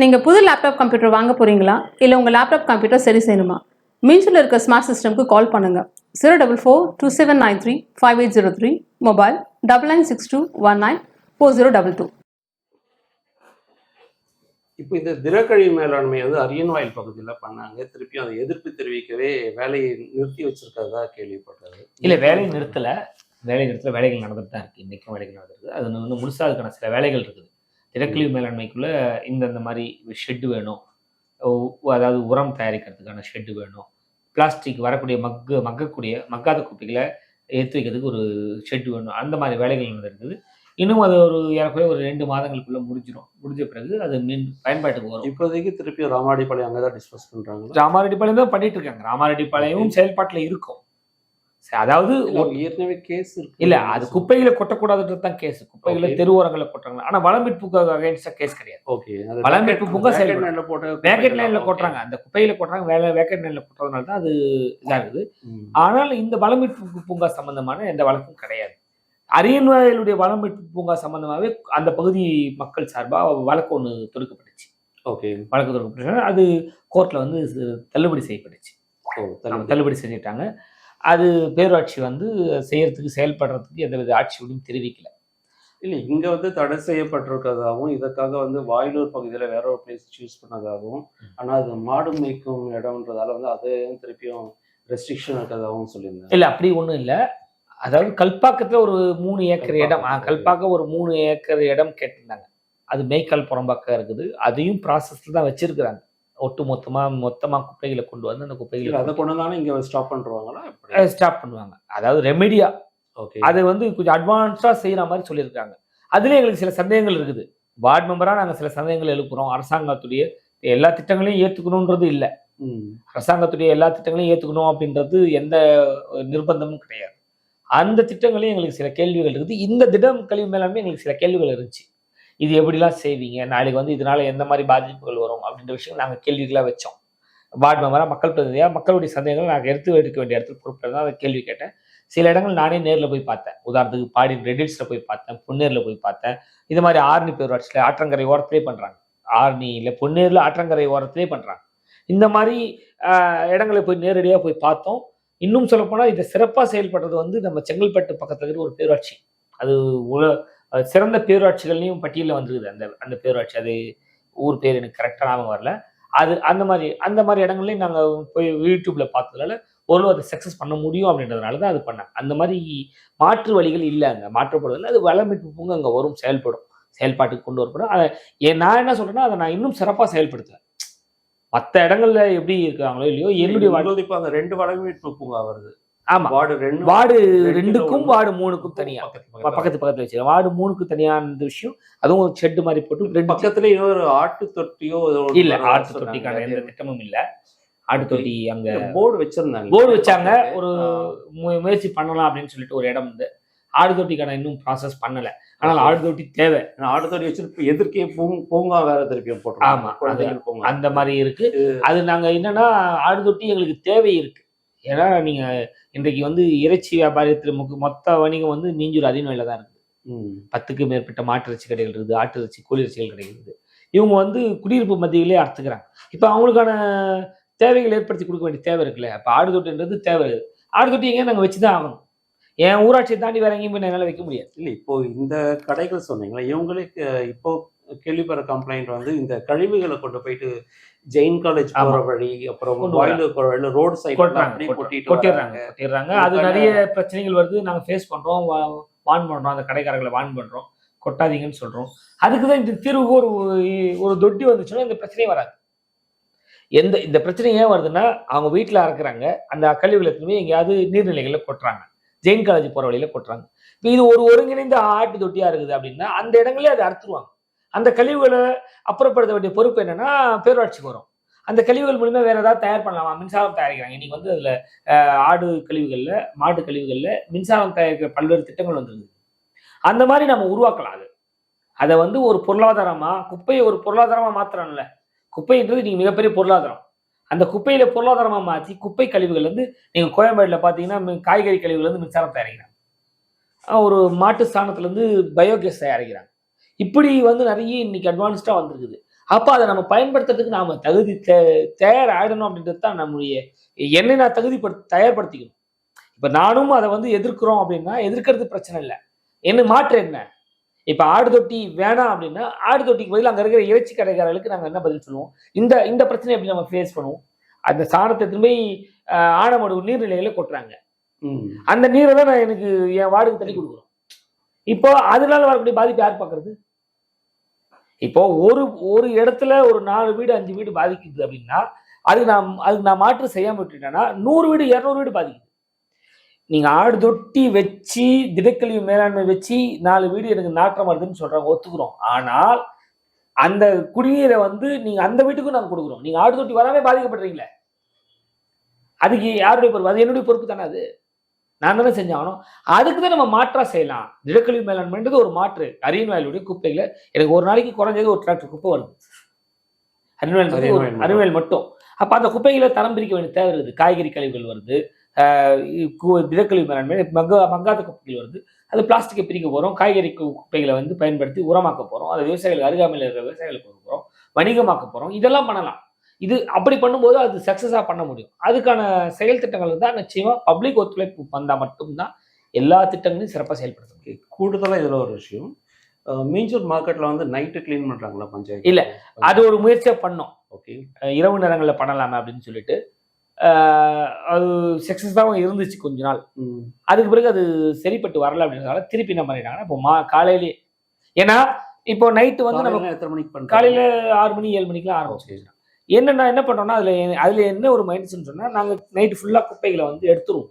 நீங்கள் புது laptop computer வாங்க போகிறீங்களா இல்லை உங்கள் லேப்டாப் கம்ப்யூட்டர் சரி செய்யணுமா? மீன்ஸில் இருக்க ஸ்மார்ட் சிஸ்டம்க்கு கால் பண்ணுங்கள் zero double four two seven nine three five eight zero three mobile double nine six two one nine four zero double two இப்போ இந்த தினக்கழிவு மேலாண்மை வந்து அரியன் வாயில் பகுதியில் பண்ணாங்க. திருப்பியும் அதை எதிர்ப்பு தெரிவிக்கவே வேலையை நிறுத்தி வச்சிருக்கிறதா கேள்விப்பட்டது. இல்ல வேலை நிறுத்தல. வேலை நிறுத்தல. வேலைகள் நடந்துட்டு தான் இருக்கு. இன்னைக்கும் வேலைகள் நடந்திருக்கு. அது வந்து முழுசா அதுக்கான சில வேலைகள் இருக்குது. திடக்கழிவு மேலாண்மைக்குள்ள இந்த இந்த மாதிரி ஷெட் வேணும். அதாவது உரம் தயாரிக்கிறதுக்கான ஷெட் வேணும். பிளாஸ்டிக் வரக்கூடிய மக்கு மக்கக்கூடிய மக்காத குப்பைகளை ஏற்றி வைக்கிறதுக்கு ஒரு ஷெட் வேணும். அந்த மாதிரி வேலைகள் நடந்திருக்குது இன்னும் அது ஒரு ஏறக்குறைய ஒரு ரெண்டு மாதங்களுக்குள்ள முடிஞ்சிடும் முடிஞ்ச பிறகு அது மீன் பயன்பாட்டுக்கு வரும். இப்போதைக்கு திருப்பியும் ராமாடிப்பாளையம் அங்கே தான் டிஸ்கஸ் பண்ணுறாங்க ராமாரெட்டிப்பாளையம் தான் பண்ணிட்டு இருக்காங்க. ராமாரெட்டிப்பாளையமும் செயல்பாட்டுல இருக்கும். அதாவது ஒரு- ஏற்கனவே கேஸ் இருக்கு. இல்ல அது குப்பைகளை கொட்டக்கூடாதுன்றது தான் கேஸ் குப்பைகளை. தெருவோரங்களை கொட்டுறாங்க. ஆனா வளம்பிட்புக்கு அகைன்ஸ்டா கேஸ் கிடையாது. ஓகே வளமீட்பு பூங்கா செயல்படும். லைன்ல போட்டு வேக்கெட் லைன்ல கொட்டுறாங்க. அந்த குப்பையில கொட்டுறாங்க வேலை வேக்கெட் லைன்ல கொட்டுறதுனால தான் அது இதா இருக்குது. ஆனால் இந்த வளமீட்பு பூங்கா சம்பந்தமான எந்த வழக்கும் கிடையாது. அரியன்வாயலுடைய வளமீட்பு பூங்கா சம்பந்தமாவே அந்த பகுதி மக்கள் சார்பா வழக்கு ஒன்று தொடுக்கப்பட்டுச்சு. ஓகே வழக்கு தொடுக்கப்பட்டுச்சு. அது கோர்ட்ல வந்து தள்ளுபடி செய்யப்பட்டுச்சு. தள்ளுபடி செஞ்சுட்டாங்க. அது பேரூராட்சி வந்து செய்யறதுக்கு செயல்படுறதுக்கு எந்தவித ஆட்சியோடும் தெரிவிக்கல. இல்ல இங்க வந்து தடை செய்யப்பட்டிருக்கிறதாகவும் இதற்காக வந்து வாயிலூர் பகுதியில வேற ஒரு பிளேஸ் சூஸ் பண்ணதாகவும் ஆனா அது மாடு மேய்க்கும் இடம்ன்றதால வந்து அதையும் திருப்பியும் ரெஸ்ட்ரிக்ஷன் இருக்கிறதாகவும் சொல்லியிருந்தாங்க. இல்ல அப்படி ஒண்ணும் இல்ல. அதாவது கல்பாக்கத்துல ஒரு மூணு ஏக்கர் இடம் கல்பாக்கம். ஒரு மூணு ஏக்கர் இடம் கேட்டிருந்தாங்க. அது மேய்க்கால் புறம்பாக்கம் இருக்குது. அதையும் ப்ராசஸ்ல தான் வச்சிருக்கிறாங்க. ஒட்டு மொத்தமா மொத்தமா குப்பைகளை கொண்டு வந்து அந்த குப்பைகளை அதை கொண்டு தானே இங்க ஸ்டாப் எப்படி? ஸ்டாப் பண்ணுவாங்க. அதாவது ரெமெடியா ஓகே அது வந்து கொஞ்சம் அட்வான்ஸ்டா செய்யற மாதிரி சொல்லியிருக்காங்க. அதுல எங்களுக்கு சில சந்தேகங்கள் இருக்குது. வார்டு மெம்பரா நாங்க சில சந்தேகங்கள் எழுப்புறோம். அரசாங்கத்துடைய எல்லா திட்டங்களையும் ஏத்துக்கணுன்றது இல்ல. அரசாங்கத்துடைய எல்லா திட்டங்களையும் ஏத்துக்கணும் அப்படின்றது எந்த நிர்பந்தமும் கிடையாது. அந்த திட்டங்களையும் எங்களுக்கு சில கேள்விகள் இருக்குது. இந்த திடம் கழிவு மேலாண்மை எங்களுக்கு சில கேள்விகள் இருந்துச்சு. இது எப்படிலாம் செய்வீங்க? நாளைக்கு வந்து இதனால எந்த மாதிரி பாதிப்புகள் வரும்? அப்படின்ற விஷயம் நாங்கள் கேள்விகளாக வச்சோம். வார்டு மெம்பராக மக்கள் பிரதிநிதியாக மக்களுடைய சந்தேகங்கள் நாங்கள் எடுத்து எடுக்க வேண்டிய இடத்துல பொறுப்பில் தான் அதை கேள்வி கேட்டேன். சில இடங்கள் நானே நேரில் போய் பார்த்தேன். உதாரணத்துக்கு பாடி ரெடில்ஸில் போய் பார்த்தேன் பொன்னேரில் போய் பார்த்தேன். இது மாதிரி ஆர்னி பேரூராட்சியில் ஆற்றங்கரை ஓரத்திலே பண்ணுறாங்க ஆர்னியில் பொன்னேரில் ஆற்றங்கரை ஓரத்திலே பண்ணுறாங்க இந்த மாதிரி இடங்களை போய் நேரடியாக போய் பார்த்தோம். இன்னும் சொல்லப்போனால் இதை சிறப்பாக செயல்படுறது வந்து நம்ம செங்கல்பட்டு பக்கத்துல இருக்கிற ஒரு பேரூராட்சி. அது உல சிறந்த பேரூராட்சிகள்லையும் பட்டியலில் வந்துருக்குது. அந்த அந்த பேரூராட்சி அது ஊர் பேர் எனக்கு கரெக்டாக ஞாபகம் வரல. அது அந்த மாதிரி அந்த மாதிரி இடங்கள்லையும் நாங்கள் போய் யூடியூப்ல பார்த்ததுனால ஓரளவு அதை சக்ஸஸ் பண்ண முடியும் அப்படின்றதுனால தான் அது பண்ணேன். அந்த மாதிரி மாற்று வழிகள் இல்லை அங்கே. மாற்றப்படுவதில்லை அது வளமீட்பு பூங்க அங்கே வரும் செயல்படும். செயல்பாட்டுக்கு கொண்டு வரப்படும். அதை நான் என்ன சொல்றேன்னா அதை நான் இன்னும் சிறப்பாக செயல்படுத்துவேன். மற்ற இடங்கள்ல எப்படி இருக்காங்களோ இல்லையோ என்னுடைய வார்டு உங்களுக்கு அந்த ரெண்டு வளமிட்டு பூங்கா வருது. ஆமா. வார்டு ரெண்டுக்கும். வார்டு மூணுக்கும் தனியா. பக்கத்து பக்கத்துல. வச்சு வார்டு மூணுக்கு தனியான விஷயம். அதுவும் ஒரு ஷெட் மாதிரி போட்டு ரெண்டு பக்கத்துல இன்னொரு ஆட்டு தொட்டியோ இல்ல ஆட்டு. தொட்டிக்கான எந்த திட்டமும் இல்ல. ஆட்டு தொட்டி அங்க போர்டு வச்சிருந்தாங்க. போர்டு வச்சாங்க. ஒரு முயற்சி பண்ணலாம் அப்படின்னு சொல்லிட்டு ஒரு இடம் வந்து. ஆடு தொட்டிக்கான இன்னும் ப்ராசஸ் பண்ணல. ஆனால் ஆடு தொட்டி தேவை. ஆட்டு தொட்டி வச்சிருப்ப எதிர்க்கே பூங்- பூங்கா வேற திருப்பியும் ஆமா, குழந்தைகள் பூங்கா. அந்த மாதிரி இருக்கு. அது நாங்க என்னன்னா ஆடு தொட்டி எங்களுக்கு தேவை இருக்கு. ஏன்னா நீங்க இன்றைக்கு வந்து இறைச்சி வியாபாரத்துல மொத்த வணிகம் வந்து நீஞ்சூர் அதிநோயில தான் இருக்கு. ம். பத்துக்கு மேற்பட்ட மாட்டு இறைச்சி கடைகள் இருக்குது ஆட்டு இறைச்சி கோழி இறைச்சிகள் கிடைக்குது இவங்க வந்து குடியிருப்பு மத்தியிலே அறுத்துக்கிறாங்க. இப்போ அவங்களுக்கான தேவைகள் ஏற்படுத்தி கொடுக்க வேண்டிய தேவை இருக்குல்ல? இப்போ ஆடு தொட்டின்றது தேவை. ஆடு தொட்டி எங்கேயும் நாங்கள் வச்சு தான் ஆகணும். என் ஊராட்சியை தாண்டி வேற எங்கேயும் போய் என்னால் வைக்க முடியாது. இல்ல இப்போ இந்த கடைகள் சொன்னீங்களா இவங்களுக்கு இப்போ கேள்விப்படுற கம்ப்ளைண்ட் வந்து இந்த கழிவுகளை கொண்டு போயிட்டு ஜெயின் காலேஜ் போற. வழி அப்புறம் வாயிலூர் போற வழியில ரோடு சைடு கொட்டிடுறாங்க அது நிறைய பிரச்சனைகள் வருது. நாங்கள் ஃபேஸ் பண்ணுறோம் வான் பண்ணுறோம் அந்த கடைக்காரர்களை வான் பண்ணுறோம் கொட்டாதீங்கன்னு சொல்கிறோம் அதுக்கு தான் இந்த தீர்வுக்கு ஒரு ஒரு தொட்டி வந்துச்சுன்னா இந்த பிரச்சனையே வராது. எந்த இந்த பிரச்சனை ஏன் வருதுன்னா அவங்க வீட்டில் அறக்குறாங்க. அந்த கழிவுகளை திரும்பி எங்கேயாவது நீர்நிலைகளில் கொட்டுறாங்க. ஜெயின் காலேஜ் போகிற வழியில கொட்டுறாங்க. இப்போ இது ஒரு ஒருங்கிணைந்த ஆட்டு தொட்டியாக இருக்குது அப்படின்னா அந்த இடங்களே அதை அறுத்துருவாங்க. அந்த கழிவுகளை அப்புறப்படுத்த வேண்டிய பொறுப்பு என்னன்னா பேரூராட்சிக்கு வரும். அந்த கழிவுகள் மூலிமா வேற ஏதாவது தயார் பண்ணலாமா? மின்சாரம் தயாரிக்கிறாங்க. இன்னைக்கு வந்து அதுல ஆடு கழிவுகள்ல மாட்டு கழிவுகள்ல மின்சாரம் தயாரிக்கிற பல்வேறு திட்டங்கள் வந்துருக்கு அந்த மாதிரி நம்ம உருவாக்கலாம் அது. அதை வந்து ஒரு பொருளாதாரமா குப்பையை ஒரு பொருளாதாரமா மாத்திரம்ல குப்பைன்றது நீங்க மிகப்பெரிய பொருளாதாரம். அந்த குப்பையில பொருளாதாரமா மாத்தி குப்பை கழிவுகள் வந்து நீங்க கோயம்பேடுல பாத்தீங்கன்னா காய்கறி கழிவுகள் வந்து மின்சாரம் தயாரிக்கிறாங்க. ஒரு மாட்டு ஸ்தானத்துல இருந்து பயோகேஸ் தயாரிக்கிறாங்க. இப்படி வந்து நிறைய இன்னைக்கு அட்வான்ஸ்டா வந்திருக்குது. அப்போ அதை நம்ம பயன்படுத்துறதுக்கு நாம தகுதி தே- தயார் ஆயிடணும் அப்படின்றது தான் நம்முடைய என்னை நான் தகுதிப்படுத்த தயார்படுத்திக்கணும். இப்போ நானும் அதை வந்து எதிர்க்கிறோம் அப்படின்னா எதிர்க்கிறது பிரச்சனை இல்லை. என்ன மாற்று என்ன? இப்போ ஆடு தொட்டி வேணாம் அப்படின்னா ஆடு தொட்டிக்கு பதில் அங்கே இருக்கிற இறைச்சி கடைக்காரர்களுக்கு நாங்கள் என்ன பதில் சொல்லுவோம்? இந்த இந்த பிரச்சனையை எப்படி நம்ம ஃபேஸ் பண்ணுவோம்? அந்த சாணத்தை திரும்பி ஆனமடு நீர்நிலைகளை கொட்டுறாங்க. ம். அந்த நீரை தான் நான் எனக்கு என் வார்டுக்கு தண்ணி கொடுக்குறோம் இப்போ அதனால வரக்கூடிய பாதிப்பு யார் பார்க்கறது? இப்போ ஒரு ஒரு இடத்துல ஒரு நாலு வீடு அஞ்சு வீடு பாதிக்குது அப்படின்னா அதுக்கு நான் அதுக்கு நான் மாற்று செய்யாம விட்டுட்டேன்னா நூறு வீடு இரநூறு வீடு பாதிக்குது. நீங்கள் ஆடு தொட்டி வச்சு திடக்கழிவு மேலாண்மை வச்சு நாலு வீடு எனக்கு நாற்றம் வருதுன்னு சொல்கிறாங்க ஒத்துக்கிறோம். ஆனால் அந்த குடிநீரை வந்து நீங்கள் அந்த வீட்டுக்கும் நாங்கள் கொடுக்குறோம். நீங்கள் ஆடு தொட்டி வராமே பாதிக்கப்படுறீங்களே. அதுக்கு யாருடைய பொறுப்பு? அது என்னுடைய பொறுப்பு தானே அது? நான் தானே செஞ்சாகணும். அதுக்கு தான் நம்ம மாற்றா செய்யலாம். திடக்கழிவு மேலாண்மைன்றது ஒரு மாற்று. அரியன் வயலுடைய குப்பைகளை எனக்கு ஒரு நாளைக்கு குறைஞ்சது ஒரு டிராக்டர் குப்பை வருது. அரியன் வயல் மட்டும். அப்ப அந்த குப்பைகளை தரம் பிரிக்க வேண்டிய தேவை இருக்குது. காய்கறி கழிவுகள் வருது. திடக்கழிவு மேலாண்மை மங்க மங்காத குப்பைகள் வருது. அது பிளாஸ்டிக்கை பிரிக்க போறோம். காய்கறி குப்பைகளை வந்து பயன்படுத்தி உரமாக்க போறோம். அதை விவசாயிகள் அருகாமையில் இருக்கிற விவசாயிகளுக்கு போறோம். வணிகமாக்க போறோம். இதெல்லாம் பண்ணலாம். இது அப்படி பண்ணும்போது அது சக்சஸா பண்ண முடியும். அதுக்கான செயல் திட்டங்கள் தான் நிச்சயமா பப்ளிக் ஒத்துழைப்பு வந்தா மட்டும்தான் எல்லா திட்டங்களையும் சிறப்பாக செயல்படுத்த முடியும் கூடுதலாக இதில் ஒரு விஷயம். மீஞ்சூர் மார்க்கெட்டில் வந்து நைட்டு க்ளீன் பண்ணுறாங்களா பஞ்சாயத்து? இல்ல. அது ஒரு முயற்சியா பண்ணோம். ஓகே இரவு நேரங்களில் பண்ணலாமே அப்படின்னு சொல்லிட்டு. அது சக்ஸஸாகவும் இருந்துச்சு கொஞ்ச நாள். அதுக்கு பிறகு அது சரிப்பட்டு வரல அப்படின்றதால திருப்பி என்ன பண்ணிட்டாங்கன்னா இப்போ மா காலையிலே ஏன்னா இப்போ நைட்டு வந்து நம்ம எத்தனை மணிக்கு காலையில ஆறு மணி ஏழு மணிக்கெல்லாம் ஆரம்பிச்சு என்னன்னா என்ன பண்றோம்னா அதுல அதுல என்ன ஒரு மைனஸ்ன்னு சொன்னா நாங்க நைட்டு ஃபுல்லா குப்பைகளை வந்து எடுத்துருவோம்.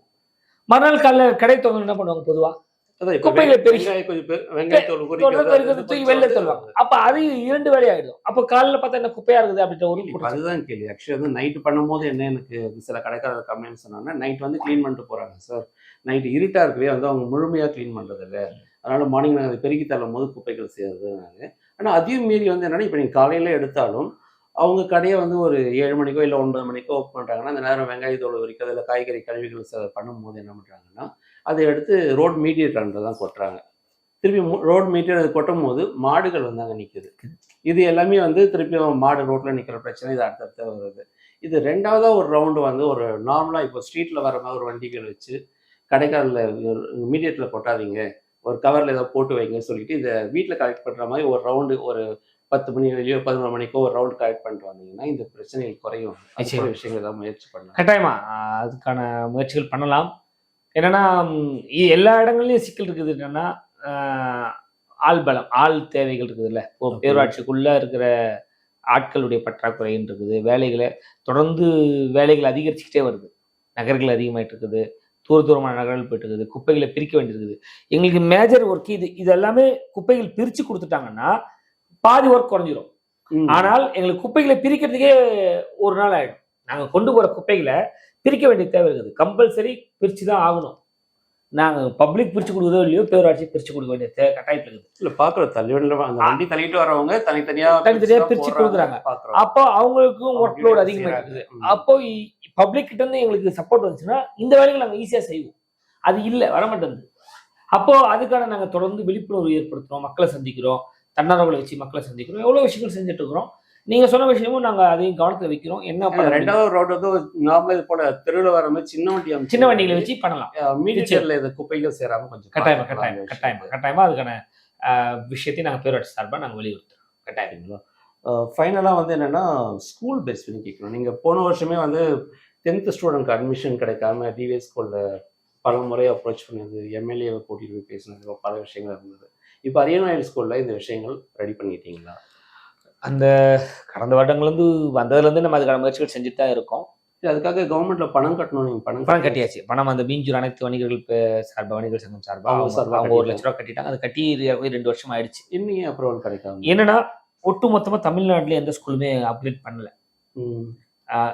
மறுநாள் காலைல கடை தொங்க என்ன பண்ணுவாங்க பொதுவா? அதான் இப்போ குப்பைகளை பெருக்கி- வெளில தள்ளுவாங்க. அப்ப அது இரண்டு வேலை ஆயிடும். அப்ப காலையில பார்த்தா என்ன குப்பையா இருக்குது அப்படின்ற ஒரு. அதுதான் கேள்வி. ஆக்சுவலி வந்து நைட் பண்ணும்போது என்ன எனக்கு சில கடைக்காரர் கம்ப்ளைண்ட் சொன்னாங்கன்னா நைட் வந்து க்ளீன் பண்ணிட்டு போறாங்க சார் நைட் இருட்டா இருக்கவே வந்து அவங்க முழுமையா க்ளீன் பண்றது இல்ல அதனால மார்னிங் நாங்கள் பெருக்கி தள்ளும் போது குப்பைகள் சேருதுனாங்க ஆனா அதையும் மீறி வந்து என்னன்னா இப்போ நீங்கள் காலையில எடுத்தாலும் அவங்க கடையை வந்து ஒரு ஏழு மணிக்கோ இல்லை ஒன்பது மணிக்கோ ஓப்பன் பண்ணுறாங்கன்னா அந்த நேரம் வெங்காயத்தோடு விற்கிறது இல்லை காய்கறி கழுவிகள் ச- பண்ணும்போது என்ன பண்ணுறாங்கன்னா அதை எடுத்து ரோட் மீடியேட்டர்ன்ற தான் கொட்டுறாங்க. திருப்பி ரோட் மீடியேட்டர் கொட்டும் போது மாடுகள் வந்து அங்கே நிற்குது இது எல்லாமே வந்து திருப்பி மாடு ரோட்டில் நிற்கிற பிரச்சனை இது அடுத்தடுத்த வருது. இது ரெண்டாவதாக ஒரு ரவுண்டு வந்து ஒரு நார்மலாக இப்போ ஸ்ட்ரீட்டில் வர மாதிரி ஒரு வண்டிகள் வச்சு கடைக்காரில் மீடியத்தில் கொட்டாதீங்க. ஒரு கவரில் ஏதோ போட்டு வைங்க சொல்லிட்டு இதை வீட்டில் கலெக்ட் பண்ணுற மாதிரி ஒரு ரவுண்டு ஒரு பத்து மணி வெளியோ பதினொரு மணிக்கோ ஒரு ரவுண்டு கலெக்ட் பண்ணிட்டு வந்தீங்கன்னா இந்த பிரச்சனைகள் குறையும். நிச்சயமா. விஷயங்கள் ஏதாவது முயற்சி பண்ணலாம். கட்டாயமா. அதுக்கான முயற்சிகள் பண்ணலாம். என்னன்னா எல்லா இடங்கள்லயும் சிக்கல் இருக்குது என்னன்னா ஆள் பலம் ஆள் தேவைகள் இருக்குதுல்ல. இப்போ. பேரூராட்சிக்குள்ள இருக்கிற ஆட்களுடைய பற்றாக்குறைன்னு இருக்குது. வேலைகளை தொடர்ந்து வேலைகள் அதிகரிச்சுக்கிட்டே வருது. நகர்கள் அதிகமாயிட்டு இருக்குது. தூர தூரமான நகர்கள் போயிட்டு இருக்குது. குப்பைகளை பிரிக்க வேண்டியிருக்குது. எங்களுக்கு மேஜர் ஒர்க் இது. இது எல்லாமே குப்பைகள் பிரிச்சு கொடுத்துட்டாங்கன்னா பாதி ஒர்க் குறைஞ்சிரும். ஆனால் எங்களுக்கு குப்பைகளை பிரிக்கிறதுக்கே ஒரு நாள் ஆயிடும். நாங்க கொண்டு போற குப்பைகளை பிரிக்க வேண்டிய தேவை இருக்குது. கம்பல்சரி பிரிச்சு தான் ஆகணும். நாங்க பப்ளிக் பிரிச்சு கொடுக்குறதோ இல்லையோ பேரூராட்சி பிரிச்சு கொடுக்க வேண்டிய தே கட்டாயத்தில் இருக்குது. இல்ல பாக்குறோம் தள்ளிவிடல அந்த வண்டி தள்ளிட்டு வரவங்க தனித்தனியா தனித்தனியா தான் பிரிச்சு போடுறாங்க, கொடுக்குறாங்க. அப்போ அவங்களுக்கும் அவங்க ஒர்க் லோட் செய்றாங்க. இருக்குது. அப்போ பப்ளிக் கிட்ட இருந்து எங்களுக்கு சப்போர்ட் வந்துச்சுன்னா இந்த வேலைகளை நாங்க ஈஸியா செய்வோம். அது இல்லை வர மாட்டேங்குது அப்போ அதுக்கான நாங்க தொடர்ந்து விழிப்புணர்வு ஏற்படுத்துறோம். மக்களை சந்திக்கிறோம். தன்னார்வலை வச்சு மக்களை சந்திக்கிறோம். எவ்வளவு விஷயங்கள் செஞ்சுட்டு இருக்கிறோம் நீங்க சொன்ன விஷயமும் நாங்க அதையும் கவனத்துல வைக்கிறோம். என்ன ரெண்டாவது ரோடு வந்து நார்மலா இது போல தெருவில் வர மாதிரி சின்ன வண்டி சின்ன வண்டிகளை வச்சு பண்ணலாம். மீடியேட்டர்ல இது குப்பைகள் சேராம கொஞ்சம் கட்டாயமா பார்த்துக்கலாம் கட்டாயமா அந்த கட்டாயமா விஷயத்தை. கட்டாயமா. அதுக்கான ஆஹ், விஷயத்தை நாங்க பேரூராட்சி சார்பா நாங்க வலியுறுத்துறோம். கட்டாயம் ஃபைனலாக வந்து என்னன்னா ஸ்கூல் பேஸ் பண்ணி கேட்கணும் நீங்கள் போன வருஷமே வந்து டென்த்து ஸ்டூடெண்ட்க்கு அட்மிஷன் கிடைக்காம டிவிஎஸ் ஸ்கூலில் பல முறை அப்ரோச் பண்ணது எம்எல்ஏவை கூட்டிகிட்டு போய் பேசினது பல விஷயங்கள் இருந்தது. இப்போ அரியநாயல் ஸ்கூலில் இந்த விஷயங்கள் ரெடி பண்ணிட்டீங்களா? அந்த கடந்த வருடங்கள்ல இருந்து வந்ததுல இருந்து நம்ம அதுக்கான முயற்சிகள் செஞ்சுட்டு தான் இருக்கோம். அதுக்காக கவர்மெண்ட்ல பணம் கட்டணும் நீங்கள் பணம் பணம் கட்டியாச்சு. பணம் அந்த மீஞ்சூர் அனைத்து வணிகர்கள் பே- சார்பா வணிகர் சங்கம் சார்பா அவங்க அவங்க ஒரு கட்டிட்டாங்க. லட்ச ரூபா கட்டிட்டாங்க. அது கட்டி ரெண்டு வருஷம் ஆயிடுச்சு. இன்னும் அப்ரூவல் கிடைக்காம? என்னன்னா ஒட்டு மொத்தமா தமிழ்நாட்டுல எந்த ஸ்கூலுமே அப்கிரேட் பண்ணல.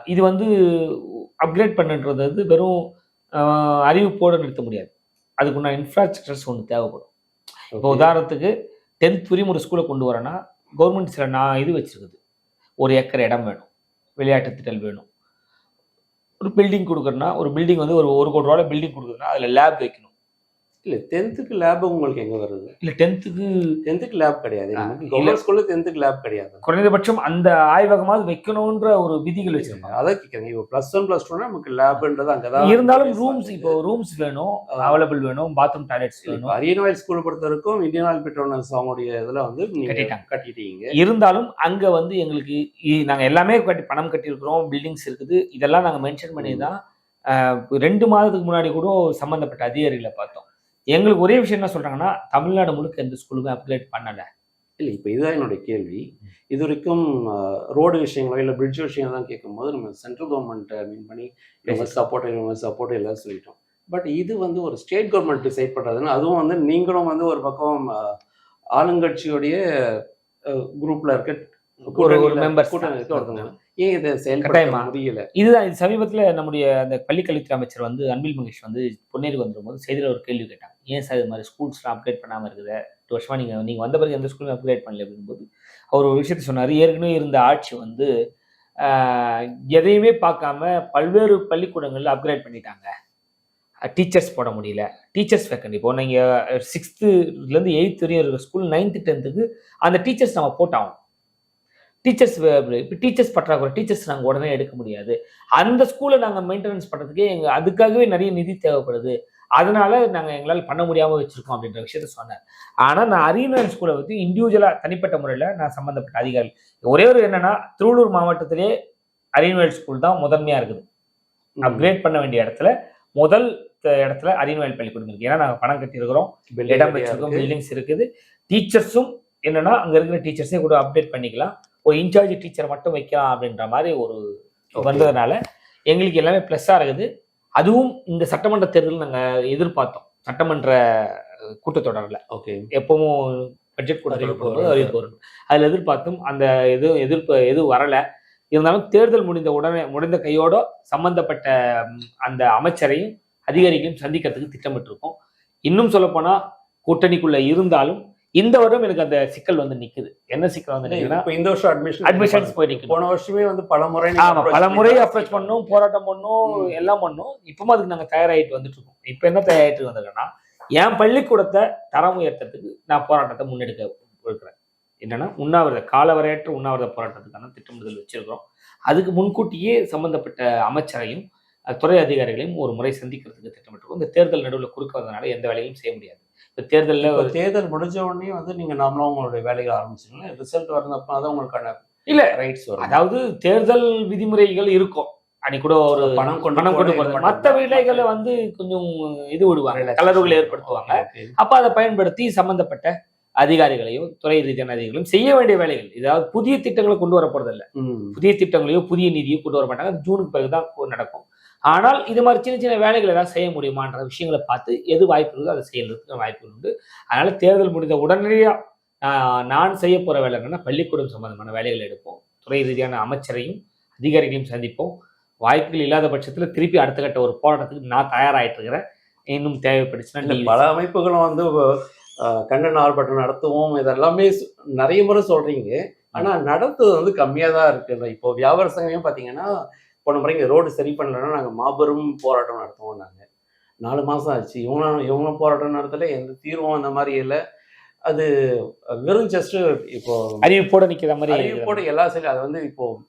இது வந்து அப்கிரேட் பண்ணுன்றது வந்து வெறும் அறிவிப்போட நிறுத்த முடியாது. அதுக்குண்டான இன்ஃப்ராஸ்ட்ரக்சர்ஸ் ஒன்று தேவைப்படும். இப்போ. உதாரணத்துக்கு டென்த் வரையும் ஒரு ஸ்கூலை கொண்டு வரேன்னா கவர்மெண்ட் சில நான் இது வச்சிருக்குது. ஒரு ஏக்கர் இடம் வேணும். விளையாட்டு திட்டல் வேணும். ஒரு பில்டிங் கொடுக்குறேன்னா ஒரு பில்டிங் வந்து ஒரு ஒரு கோடி ரூபாய் பில்டிங் கொடுக்குறதுனா அதில் லேப் வைக்கணும். இல்ல டென்த்துக்கு லேப் உங்களுக்கு எங்க வருது? இல்ல டென்த்துக்கு டென்த்துக்கு லேப் கிடையாது. கவர்மெண்ட் ஸ்கூல்ல டென்த்துக்கு லேப் கிடையாது. குறைந்தபட்சம் அந்த ஆய்வகமாவது வைக்கணும்ன்ற ஒரு விதிகள் வச்சிருப்பாங்க. அதான் கேட்குறேன் இப்போ ப்ளஸ் ஒன் ப்ளஸ் டூனா நமக்கு லேப்ன்றது அங்கதான் இருந்தாலும் பேசுவாங்க. ரூம்ஸ் இப்போ ரூம்ஸ் வேணும். அவைலபிள் வேணும் பாத்ரூம் டாய்லெட்ஸ் வேணும். அரியன் ஆயில் ஸ்கூல் பொறுத்த வரைக்கும் இந்தியன் ஆயில் பெட்ரோனஸ் அவங்களுடைய இதுல வந்து கட்டிட்டாங்க. கட்டிட்டீங்க. இருந்தாலும் அங்க வந்து எங்களுக்கு இ- நாங்க எல்லாமே கட்டி பணம் கட்டியிருக்கிறோம் பில்டிங்ஸ் இருக்குது. இதெல்லாம் நாங்க மென்ஷன் பண்ணி தான் ரெண்டு மாதத்துக்கு முன்னாடி கூட சம்பந்தப்பட்ட அதிகாரிகளை பார்த்தோம். எங்களுக்கு ஒரே விஷயம் என்ன சொல்றாங்கன்னா தமிழ்நாடு முழுக்க எந்த ஸ்கூலுமே அப்கிரேட் பண்ணல. இல்ல இப்போ இதுதான் என்னுடைய கேள்வி. இது வரைக்கும் ரோடு விஷயங்களோ இல்லை பிரிட்ஜ் விஷயங்கள் தான் கேட்கும்போது நம்ம சென்ட்ரல் கவர்மெண்ட்டை மீன் பண்ணி இவங்க சப்போர்ட் இவங்க சப்போர்ட் எல்லாம் சொல்லிட்டோம். பட் இது வந்து ஒரு ஸ்டேட் கவர்மெண்ட் டிசைட் பண்ணுறதுன்னு அதுவும் வந்து நீங்களும் வந்து ஒரு பக்கம் ஆளுங்கட்சியுடைய குரூப்ல இருக்க இதுதான் இது சமீபத்துல நம்முடைய அந்த பள்ளிக்கல்வித்துறை அமைச்சர் வந்து அன்பில் மகேஷ் வந்து பொன்னேரி வந்துரும்போது செய்தியில் ஒரு கேள்வி கேட்டாங்க. ஏன் சார் இது மாதிரி ஸ்கூல்ஸ்லாம் அப்கிரேட் பண்ணாமல் இருக்குது? எட்டு வருஷமாக நீங்கள் நீங்கள் வந்த பிறகு எந்த ஸ்கூலும் அப்கிரேட் பண்ணல அப்படிங்கும்போது அவர் ஒரு விஷயத்த சொன்னார். ஏற்கனவே இருந்த ஆட்சி வந்து எதையுமே பார்க்காம பல்வேறு பள்ளிக்கூடங்களில் அப்கிரேட் பண்ணிட்டாங்க. டீச்சர்ஸ் போட முடியல. டீச்சர்ஸ் வேக்கண்ட் இப்போ நீங்கள் சிக்ஸ்த்துலேருந்து எயித் வரையும் இருக்கிற ஸ்கூல் நைன்த்து டென்த்துக்கு அந்த டீச்சர்ஸ் நம்ம போட்டாகும் டீச்சர்ஸ் இப்போ டீச்சர்ஸ் பற்றாக்குறை டீச்சர்ஸ் நாங்கள் உடனே எடுக்க முடியாது. அந்த ஸ்கூலை நாங்கள் மெயின்டெனன்ஸ் பண்ணுறதுக்கே எங்கள் அதுக்காகவே நிறைய நிதி தேவைப்படுது. அதனால நாங்கள் எங்களால் பண்ண முடியாமல் வச்சுருக்கோம் அப்படின்ற விஷயத்த சொன்னேன் ஆனால் நான் அரியநாள் ஸ்கூலை பற்றி இண்டிவிஜுவலாக தனிப்பட்ட முறையில் நான் சம்மந்தப்பட்ட அதிகாரி. ஒரே ஒரு என்னன்னா திருவள்ளூர் மாவட்டத்திலே அரியன்வேல் ஸ்கூல் தான் முதன்மையாக இருக்குது. அப்கிரேட் பண்ண வேண்டிய இடத்துல முதல் இடத்துல அரியன்வேல் பள்ளிக்கூடம் இருக்கு. ஏன்னா நாங்கள் பணம் கட்டியிருக்கிறோம் இடம் வச்சிருக்கோம். பில்டிங்ஸ் இருக்குது. டீச்சர்ஸும் என்னன்னா அங்க இருக்கிற டீச்சர்ஸே கூட அப்டேட் பண்ணிக்கலாம். ஒரு இன்சார்ஜ் டீச்சரை மட்டும் வைக்கலாம் அப்படின்ற மாதிரி ஒரு. வந்ததுனால எங்களுக்கு எல்லாமே ப்ளஸ்ஸாக இருக்குது. அதுவும் இந்த சட்டமன்ற தேர்தல் நாங்கள் எதிர்பார்த்தோம். சட்டமன்ற கூட்டத்தொடரில். ஓகே. எப்பவும் பட்ஜெட் கூட்டத்தொடர் அறிவிப்பு வரும். அதில் எதிர்பார்த்தும் அந்த எது எதிர்ப்பு எதுவும் வரல. இருந்தாலும் தேர்தல் முடிந்த உடனே முடிந்த கையோட சம்பந்தப்பட்ட அந்த அமைச்சரையும் அதிகாரிகளையும் சந்திக்கிறதுக்கு திட்டமிட்டிருக்கோம். இன்னும் சொல்லப்போனா கூட்டணிக்குள்ள இருந்தாலும் இந்த வருடம் எனக்கு அந்த சிக்கல் வந்து நிக்குது. என்ன சிக்கல் வந்து நிக்குதுன்னா இப்போ இந்த வருஷம் அட்மிஷன் அட்மிஷன்ஸ் போய் நிக்குது போன வருஷமே வந்து பல முறை ஆமா பல முறை அப்ரோச் பண்ணோம் போராட்டம் பண்ணோம். எல்லாம் பண்ணோம் இப்பவும் அதுக்கு நாங்க தயாராகிட்டு வந்துட்டு இருக்கோம் இப்போ என்ன தயாராகிட்டு வந்திருக்கோம்னா என் பள்ளிக்கூடத்தை தரம் உயர்த்தத்துக்கு நான் போராட்டத்தை முன்னெடுக்க இருக்கிறேன். என்னன்னா உண்ணாவிரத காலவரையற்ற உண்ணாவிரத போராட்டத்துக்கான திட்டமிடுதல் வச்சிருக்கிறோம். அதுக்கு முன்கூட்டியே சம்பந்தப்பட்ட அமைச்சரையும் துறை அதிகாரிகளையும் ஒரு முறை சந்திக்கிறதுக்கு திட்டமிட்டிருக்கோம். இந்த தேர்தல் நடுவில் குறுக்க வந்தனால எந்த வேலையும் செய்ய முடியாது. இந்த தேர்தலில் இப்போ தேர்தல் முடிஞ்ச உடனே வந்து நீங்க நாமளும் உங்களுடைய வேலைகளை ஆரம்பிச்சிங்களா ரிசல்ட் வரதப்ப தான் உங்களுக்கான இல்ல ரைட்ஸ் வரும் அதாவது தேர்தல் விதிமுறைகள் இருக்கும் அன்னைக்கு கூட ஒரு பணம் கொண்டு பணம் கொண்டு இது மற்ற. வேலைகளை வந்து கொஞ்சம் இது விடுவாங்க. தளர்வுகளை ஏற்படுத்துவாங்க. அப்ப அதை பயன்படுத்தி சம்பந்தப்பட்ட அதிகாரிகளையும் துறை ரீதியான அதிகாரிகளையும் செய்ய வேண்டிய வேலைகள் இதாவது புதிய திட்டங்களை கொண்டு வர போறதில்ல. புதிய திட்டங்களையோ புதிய நிதியோ கொண்டு வர மாட்டாங்க ஜூனுக்கு பிறகுதான் நடக்கும் ஆனால் இது மாதிரி சின்ன சின்ன வேலைகள் ஏதாவது செய்ய முடியுமான்ற விஷயங்களை பார்த்து எது வாய்ப்பு இருக்கோ அதை செய்யறதுக்கு வாய்ப்புகள் உண்டு. அதனால தேர்தல் முடிந்த உடனடியாக நான் செய்ய போற வேலை என்னன்னா பள்ளிக்கூடம் சம்பந்தமான வேலைகள் எடுப்போம். துறை ரீதியான அமைச்சரையும் அதிகாரிகளையும் சந்திப்போம். வாய்ப்புகள் இல்லாத பட்சத்துல திருப்பி அடுத்த கட்ட ஒரு போராட்டத்துக்கு நான் தயாராயிட்டு இருக்கிறேன். இன்னும் நீ பல அமைப்புகளும் வந்து அஹ், கண்டன ஆர்ப்பாட்டம் நடத்துவோம். இதெல்லாமே நிறைய முறை சொல்றீங்க. ஆனா நடத்துறது வந்து கம்மியா தான் இருக்கு. இப்போ வியாபார சங்கமே பாத்தீங்கன்னா போன முறை இங்க ரோடு சரி பண்ணலன்னா நாங்க மாபெரும் போராட்டம் நடத்துவோம் நாங்க. நாலு மாசம் ஆச்சு. இவங்களும் இவங்களும் போராட்டம் நடத்தல. எந்த தீர்வும் அந்த மாதிரி இல்லை. அது வெறும் ஜஸ்ட் இப்போ அறிவிப்போட நிக்கிற மாதிரி அறிவிப்போட எல்லா சரி அது வந்து இப்போ அஹ்,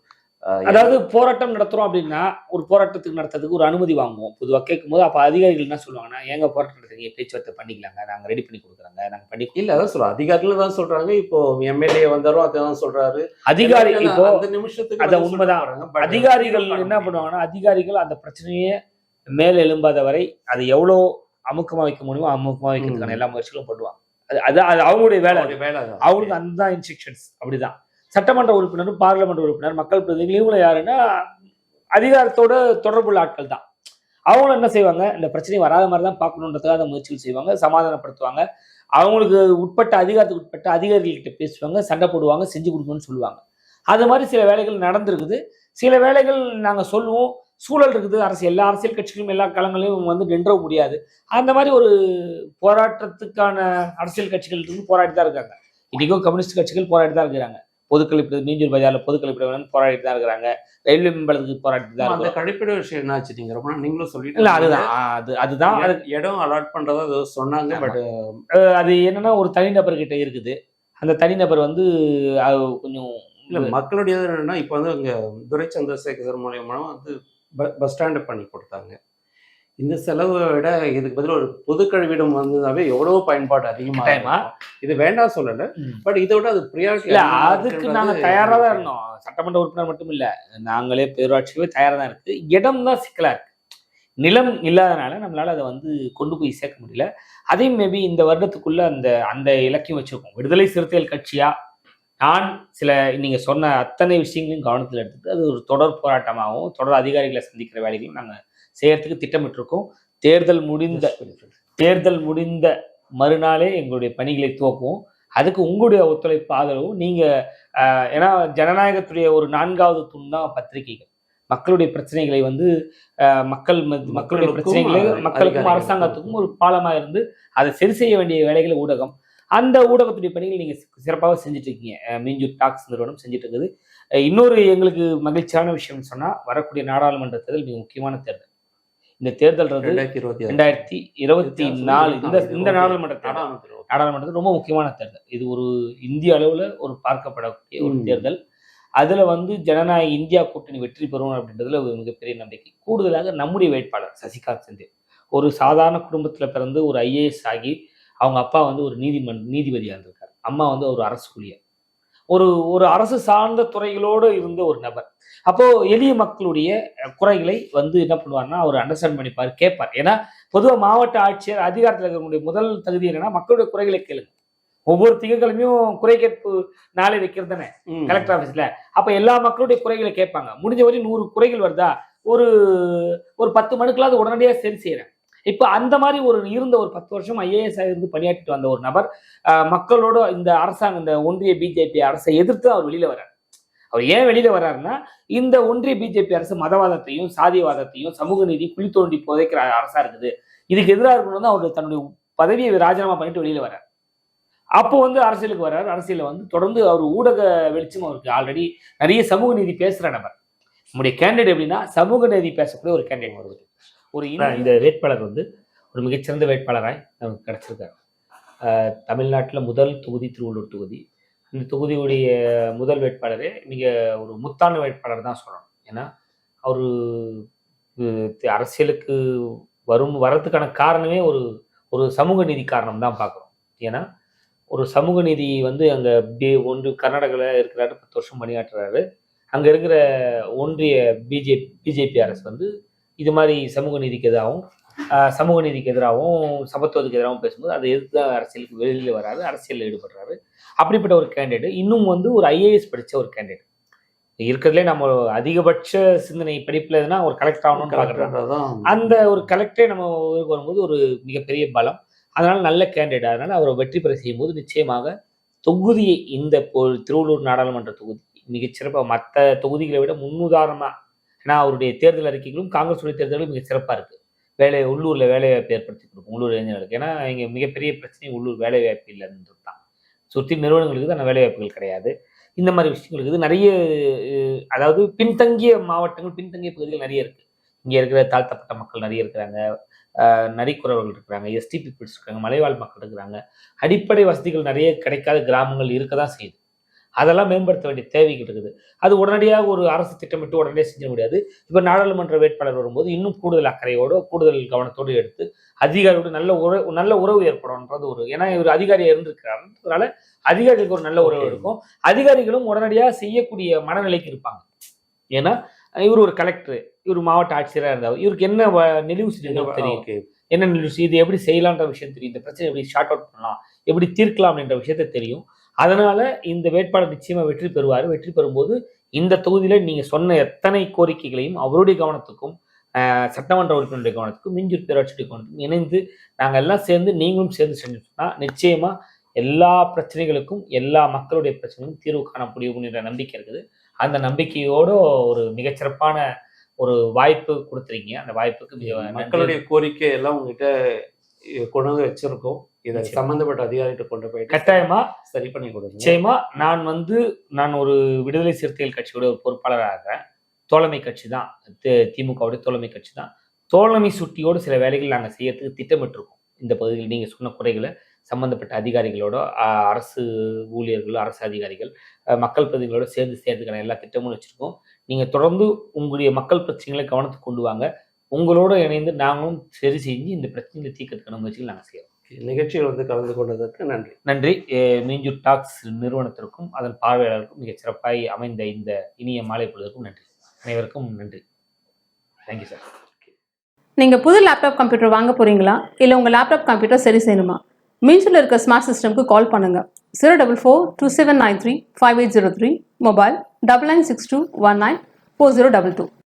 அதாவது போராட்டம் நடத்துறோம் அப்படின்னா ஒரு போராட்டத்துக்கு நடத்துறதுக்கு ஒரு அனுமதி வாங்குவோம். பொதுவாக கேட்கும்போது அப்ப அதிகாரிகள் என்ன சொல்லுவாங்கன்னா எங்க போராட்டம் நடத்துறீங்க? பேச்சுவார்த்தை பண்ணிக்கலாங்க. நாங்க ரெடி பண்ணி கொடுக்குறாங்க. நாங்க பண்ணி இல்ல அதான் சொல்றேன். அதிகாரிகள் தான் சொல்றாங்க. இப்போ எம்எல்ஏ வந்தாரும் அதான் சொல்றாரு. அதிகாரி இப்போ அந்த நிமிஷத்துக்கு அத உண்மைதான். அதிகாரிகள் என்ன. பண்ணுவாங்கன்னா அதிகாரிகள் அந்த பிரச்சனையே மேல் எழும்பாத வரை அதை எவ்வளோ அமுக்கமா வைக்க முடியுமோ அமுக்கமா வைக்கிறதுக்கான. எல்லா முயற்சிகளும் பண்ணுவாங்க. அது அது அவங்களுடைய வேலை வேலை. அவங்களுக்கு அந்த இன்ஸ்ட்ரக்ஷன்ஸ் அப்படிதான். சட்டமன்ற உறுப்பினரும் பார்லமெண்ட் உறுப்பினர் மக்கள் பிரதிநிதிகள் இவங்க யாருன்னா அதிகாரத்தோட தொடர்புள்ள ஆட்கள் தான். அவங்களும் என்ன செய்வாங்க? இந்த பிரச்சனை வராத மாதிரி தான் பார்க்கணுன்றதுக்காக அந்த முயற்சிகள் செய்வாங்க சமாதானப்படுத்துவாங்க. அவங்களுக்கு உட்பட்ட அதிகாரத்துக்கு உட்பட்ட அதிகாரிகள்கிட்ட பேசுவாங்க சண்டை போடுவாங்க செஞ்சு கொடுக்கணும்னு சொல்லுவாங்க. அது மாதிரி சில வேலைகள் நடந்திருக்குது. சில வேலைகள் நாங்கள் சொல்லுவோம். சூழல் இருக்குது. அரசு எல்லா அரசியல் கட்சிகளும் எல்லா களங்களையும் வந்து நின்ற முடியாது. அந்த மாதிரி ஒரு போராட்டத்துக்கான அரசியல் கட்சிகள் இருந்து போராடி தான் இருக்காங்க. இன்னைக்கும் கம்யூனிஸ்ட் கட்சிகள் போராடி தான் இருக்கிறாங்க. பொது கழிப்பிட மீஞ்சூர் பஜார்ல பொது கழிப்பிட வேணும்னு போராடிட்டு தான் இருக்கிறாங்க. ரயில்வே மேம்பாலத்துக்கு போராடிட்டு தான் அந்த கழிப்பிட விஷயம் என்னாச்சு? நீங்க ரொம்ப நீங்களும் சொல்லிட்டு இல்ல. அதுதான். அது அதுதான். அது இடம் அலாட் பண்றதா ஏதோ சொன்னாங்க பட் அது என்னன்னா ஒரு தனிநபர் கிட்ட இருக்குது. அந்த தனிநபர் வந்து அது கொஞ்சம் இல்ல மக்களுடைய என்னன்னா இப்போ வந்து இங்க துரை சந்திரசேகர் மூலியமா வந்து பஸ் ஸ்டாண்டு பண்ணி கொடுத்தாங்க. இந்த செலவை விட இதுக்கு பதில் ஒரு பொது கழிவிடம் வந்ததாவே எவ்வளவு பயன்பாடு அதிகமா கட்டாயமா. இருக்கும். இது வேண்டாம் சொல்லல. பட் இதை விட அது ப்ரியாரிட்டி இல்ல அதுக்கு நாங்க தயாரா தான் இருந்தோம். சட்டமன்ற உறுப்பினர் மட்டும் இல்ல நாங்களே பேரூராட்சியே தயாரா தான் இருக்கு. இடம் தான் சிக்கலா இருக்கு. நிலம் இல்லாதனால நம்மளால அதை வந்து கொண்டு போய் சேர்க்க முடியல. அதையும் மேபி இந்த வருடத்துக்குள்ள அந்த அந்த இலக்கியம் வச்சிருக்கோம். விடுதலை சிறுத்தைகள் கட்சியா? நான் சில நீங்க சொன்ன அத்தனை விஷயங்களையும் கவனத்தில் எடுத்துட்டு அது ஒரு தொடர் போராட்டமாகவும் தொடர் அதிகாரிகளை சந்திக்கிற வேலைகளையும் நாங்க செய்யறதுக்கு திட்டமிட்டிருக்கோம். தேர்தல் முடிந்த தேர்தல் முடிந்த மறுநாளே எங்களுடைய பணிகளை துவக்குவோம். அதுக்கு உங்களுடைய ஒத்துழைப்பு ஆதரவு. நீங்க ஆஹ், ஏன்னா ஜனநாயகத்துடைய ஒரு நான்காவது தூண் தான் பத்திரிகைகள். மக்களுடைய பிரச்சனைகளை வந்து மக்கள் மக்களுடைய பிரச்சனைகளை மக்களுக்கும். அரசாங்கத்துக்கும் ஒரு பாலமா இருந்து அதை சரி செய்ய வேண்டிய வேலைகளை ஊடகம். அந்த ஊடகத்துடைய பணிகள் நீங்க சி- சிறப்பாக செஞ்சுட்டு இருக்கீங்க மீஞ்சூர் டாக்ஸ் நிறுவனம் செஞ்சுட்டு இருக்குது இன்னொரு எங்களுக்கு மகிழ்ச்சியான விஷயம் சொன்னா வரக்கூடிய நாடாளுமன்ற தேர்தல் மிக முக்கியமான தேர்தல். இந்த தேர்தல் ரெண்டாயிரத்தி இருபத்தி நாலு. இந்த இந்த நாடாளுமன்ற நாடாளுமன்றத்தில் ரொம்ப முக்கியமான தேர்தல். இது ஒரு இந்திய அளவில் ஒரு பார்க்கப்படக்கூடிய ஒரு. தேர்தல். அதில் வந்து ஜனநாயக இந்தியா கூட்டணி வெற்றி பெறும் அப்படின்றதுல ஒரு மிகப்பெரிய நம்பிக்கை. கூடுதலாக நம்முடைய வேட்பாளர் சசிகாந்த் செந்தில். ஒரு சாதாரண குடும்பத்தில் பிறந்து ஒரு ஐஏஎஸ் ஆகி அவங்க அப்பா வந்து ஒரு நீதிமன் நீதிபதியாக இருந்திருக்காரு. அம்மா வந்து ஒரு அரசு ஊழியர். ஒரு ஒரு அரசு சார்ந்த துறைகளோடு இருந்த ஒரு நபர். அப்போ எளிய மக்களுடைய குறைகளை வந்து என்ன பண்ணுவார்னா அவர் அண்டர்ஸ்டாண்ட் பண்ணிப்பார் கேட்பார். ஏன்னா பொதுவாக மாவட்ட ஆட்சியர் அதிகாரத்தில் இருக்கக்கூடிய முதல் தகுதி என்னன்னா மக்களுடைய குறைகளை கேளுங்க. ஒவ்வொரு திங்கட்கிழமையும் குறை கேட்பு நாளை வைக்கிறது தானே. கலெக்டர் ஆஃபீஸ்ல அப்ப எல்லா மக்களுடைய குறைகளை கேட்பாங்க. முடிஞ்ச வரையும் நூறு குறைகள் வருதா? ஒரு ஒரு பத்து மனுக்களாவது உடனடியாக சரி செய்யறேன். இப்போ அந்த மாதிரி ஒரு இருந்த ஒரு பத்து வருஷம் ஐஏஎஸ் இருந்து பணியாற்றிட்டு வந்த ஒரு நபர் மக்களோட இந்த அரசாங்கம் இந்த ஒன்றிய பிஜேபி அரசை எதிர்த்து அவர் வெளியில வர்றார். அவர் ஏன் வெளியில வர்றாருன்னா இந்த ஒன்றிய பிஜேபி அரசு மதவாதத்தையும் சாதியவாதத்தையும் சமூக நீதி குழி தோண்டி புதைக்கிற அரசா இருக்குது. இதுக்கு எதிராக இருக்கணும்னு அவர் தன்னுடைய பதவியை ராஜினாமா பண்ணிட்டு வெளியில வர்றார். அப்போ வந்து அரசியலுக்கு வர்றாரு. அரசியல வந்து தொடர்ந்து அவர் ஊடக வெளிச்சம் அவருக்கு ஆல்ரெடி நிறைய சமூக நீதி பேசுற நபர். நம்முடைய கேண்டிடேட் எப்படின்னா சமூக நீதி பேசக்கூடிய ஒரு கேண்டிடேட் வருது ஒரு இந்த- வேட்பாளர் வந்து ஒரு மிகச்சிறந்த வேட்பாளராய் நமக்கு கிடைச்சிருக்காரு. தமிழ்நாட்டுல முதல் தொகுதி திருவள்ளூர் தொகுதி. இந்த தொகுதியுடைய முதல் வேட்பாளரே மிக ஒரு முத்தான வேட்பாளர் தான் சொல்லணும். ஏன்னா அவரு அரசியலுக்கு வரும் வரதுக்கான காரணமே ஒரு ஒரு சமூக நீதி காரணம் தான் பார்க்குறோம். ஏன்னா ஒரு சமூக நீதி வந்து அங்கே பி ஒன்று கர்நாடகாவில் இருக்கிறாரு பத்து வருஷம் பணியாற்றுறாரு. அங்கே இருக்கிற ஒன்றிய பிஜேபி பிஜேபி அரசு வந்து இது மாதிரி சமூக நீதிக்கு எதிராகவும் சமூக நீதிக்கு எதிராகவும் சமத்துவத்துக்கு எதிராகவும் பேசும்போது அதை எதிர்த்து தான் அரசியலுக்கு வெளியில் வராரு அரசியலில் ஈடுபடுறாரு. அப்படிப்பட்ட ஒரு கேண்டிடேட் இன்னும் வந்து ஒரு ஐஏஎஸ் படித்த ஒரு கேண்டிடேட் இருக்கிறதுலே நம்ம அதிகபட்ச சிந்தனை படிப்புல எதுனா ஒரு கலெக்டர் ஆகணும்னு பார்க்குறோம். அந்த ஒரு கலெக்டரே நம்ம ஊருக்கு வரும்போது ஒரு மிகப்பெரிய பலம். அதனால நல்ல கேண்டிடேட் அதனால அவரை வெற்றி பெற செய்யும்போது நிச்சயமாக தொகுதியை இந்த திருவள்ளூர் நாடாளுமன்ற தொகுதி மிகச்சிறப்பாக மற்ற தொகுதிகளை விட முன்னுதாரணமா ஏன்னா அவருடைய தேர்தல் அறிக்கைகளும் காங்கிரஸுடைய தேர்தலும் மிக சிறப்பாக இருக்குது வேலை உள்ளூரில் வேலைவாய்ப்பு ஏற்படுத்தி கொடுக்கும் உள்ளூர் இளைஞர்களுக்கு. ஏன்னா இங்கே மிகப்பெரிய பிரச்சனை உள்ளூர் வேலைவாய்ப்பு இல்லைன்றது தான். சுற்றி நிறுவனங்களுக்கு தான் வேலைவாய்ப்புகள் கிடையாது. இந்த மாதிரி விஷயங்கள் இருக்குது நிறைய அதாவது பின்தங்கிய மாவட்டங்கள் பின்தங்கிய பகுதிகள் நிறைய இருக்குது இங்கே இருக்கிற தாழ்த்தப்பட்ட மக்கள் நிறைய இருக்கிறாங்க. நரிக்குறவர்கள் இருக்கிறாங்க எஸ்டி பீப்புள்ஸ் இருக்காங்க மலைவாழ் மக்கள் இருக்கிறாங்க. அடிப்படை வசதிகள் நிறைய கிடைக்காத கிராமங்கள் இருக்க தான் செய்யுது. அதெல்லாம் மேம்படுத்த வேண்டிய தேவைகள் இருக்குது. அது உடனடியாக ஒரு அரசு திட்டமிட்டு உடனடியாக செஞ்ச முடியாது. இப்போ நாடாளுமன்ற வேட்பாளர் வரும்போது இன்னும் கூடுதல் அக்கறையோடு கூடுதல் கவனத்தோடு எடுத்து அதிகாரியோட நல்ல உறவு நல்ல உறவு ஏற்படும்ன்றது ஒரு ஏன்னா இவர் அதிகாரியாக இருந்திருக்கிறாருன்றதுனால அதிகாரிகளுக்கு ஒரு நல்ல உறவு. இருக்கும். அதிகாரிகளும் உடனடியாக செய்யக்கூடிய மனநிலைக்கு இருப்பாங்க. ஏன்னா இவர் ஒரு கலெக்டர் இவர் மாவட்ட ஆட்சியராக இருந்தார். இவருக்கு என்ன நெளிவு சுழிவுகள் தெரியும்? என்ன நியூஸ் இது எப்படி செய்யலான்ற விஷயம் தெரியும். இந்த பிரச்சனை எப்படி ஷார்ட் அவுட் பண்ணலாம்? எப்படி தீர்க்கலாம் என்ற விஷயத்த தெரியும். அதனால இந்த வேட்பாளர் நிச்சயமா வெற்றி பெறுவார். வெற்றி பெறும்போது இந்த தொகுதியில நீங்க சொன்ன எத்தனை கோரிக்கைகளையும் அவருடைய கவனத்துக்கும் சட்டமன்ற உறுப்பினருடைய கவனத்துக்கும் மிஞ்சூர் பேராட்சியுடைய கவனத்துக்கும் இணைந்து நாங்கள் எல்லாம் சேர்ந்து நீங்களும் சேர்ந்து செஞ்சோம்னா நிச்சயமா எல்லா பிரச்சனைகளுக்கும் எல்லா மக்களுடைய பிரச்சனைகளுக்கும் தீர்வு காண முடியும்ன்ற நம்பிக்கை இருக்குது. அந்த நம்பிக்கையோட ஒரு மிகச்சிறப்பான ஒரு வாய்ப்பு கொடுத்துருக்கீங்க. அந்த வாய்ப்புக்கு மிக. மக்களுடைய கோரிக்கை எல்லாம் உங்ககிட்ட கொண்டு வந்து வச்சிருக்கோம். இதை. சம்பந்தப்பட்ட அதிகாரிகிட்ட கொண்டு போயிட்டு கட்டாயமா சரி பண்ணி கொடுங்க. நிச்சயமா நான் வந்து நான் ஒரு விடுதலை சிறுத்தைகள் கட்சியோட ஒரு பொறுப்பாளராக தோழமை கட்சி தான். திமுகவுடைய தோழமை கட்சி தான். தோழமை சுட்டியோடு சில வேலைகள் நாங்கள் செய்யறதுக்கு திட்டமிட்டிருக்கோம். இந்த பகுதியில் நீங்கள் சொன்ன குறைகளை சம்பந்தப்பட்ட அதிகாரிகளோட அரசு ஊழியர்கள் அரசு அதிகாரிகள் மக்கள் பிரதிகளோட சேர்ந்து செய்யறதுக்கான எல்லா திட்டமும் வச்சிருக்கோம். நீங்கள் தொடர்ந்து உங்களுடைய மக்கள் பிரச்சனைகளை கவனத்துக்கு கொண்டு வாங்க. உங்களோட இணைந்து நாங்களும் சரி செஞ்சு இந்த பிரச்சனைகளை தீர்க்கறதுக்கான முயற்சிகள் நாங்கள் செய்யறோம். நிகழ்ச்சியில் வந்து கலந்து கொண்டதற்கு நன்றி. நன்றி. மீஞ்சூர் டாக்ஸ் நிறுவனத்திற்கும் அதன் பார்வையாளருக்கும் மிகச் சிறப்பாய் அமைந்த இந்த இனிய மாலை பொழுதுக்கும் நன்றி. அனைவருக்கும் நன்றி. தேங்க்யூ சார் நீங்கள் புது லேப்டாப் கம்ப்யூட்டர் வாங்க போறீங்களா? இல்லை உங்கள் லேப்டாப் கம்ப்யூட்டர் சரி செய்யணுமா? மீன்ஸில் இருக்க ஸ்மார்ட் சிஸ்டம்க்கு கால் பண்ணுங்கள் zero double four two seven nine three five eight zero three mobile double nine six two one nine four zero double two.